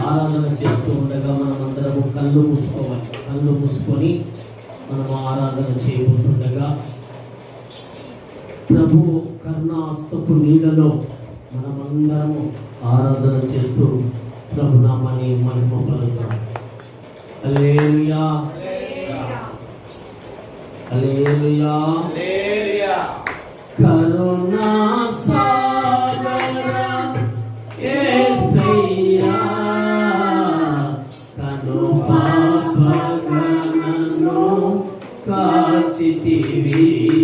ఆరాధన చేస్తూ ఉండగా మనం అందరము కళ్ళు మూసుకోవాలి. కళ్ళు మూసుకొని మనం ఆరాధన చేయబోతుండగా ప్రభు కరుణాస్తపు నీడలో మనమందరము ఆరాధన చేస్తూ ప్రభు నామాన్ని మహిమ హల్లెలూయా. హల్లెలూయా. కరుణా ತೀವಿ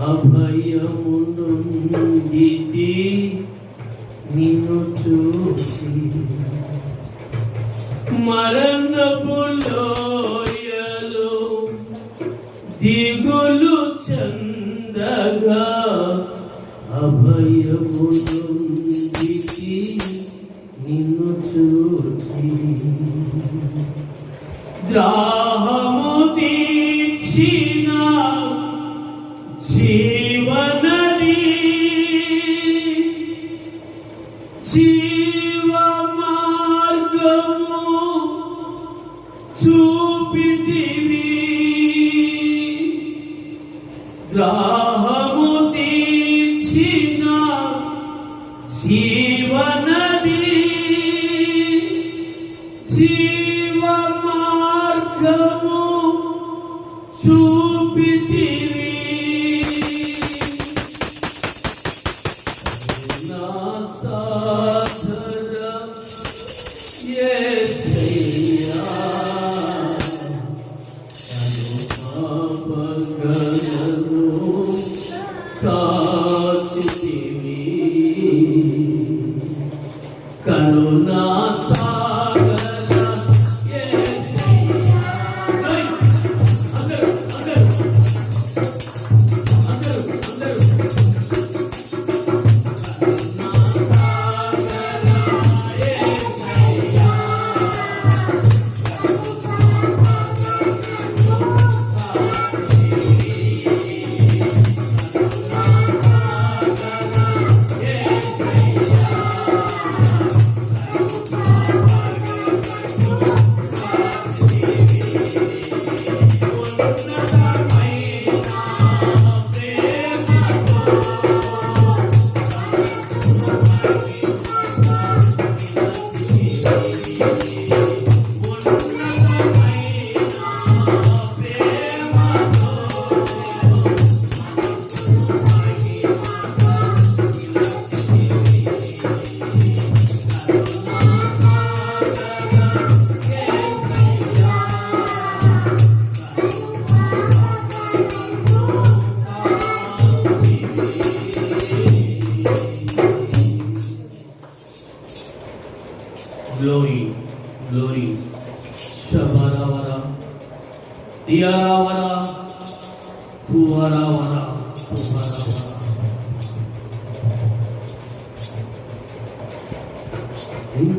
అభయమునుంది నిన్ను చూసి మరణపులోయలు దిగులు చందగా అభయమునుంది నిన్ను చూసి ద్రా జీవన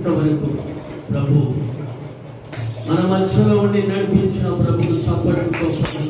ఇంతవరకు ప్రభు. మన మధ్యలో ఉండి నడిపించిన ప్రభు చప్పడం కోసం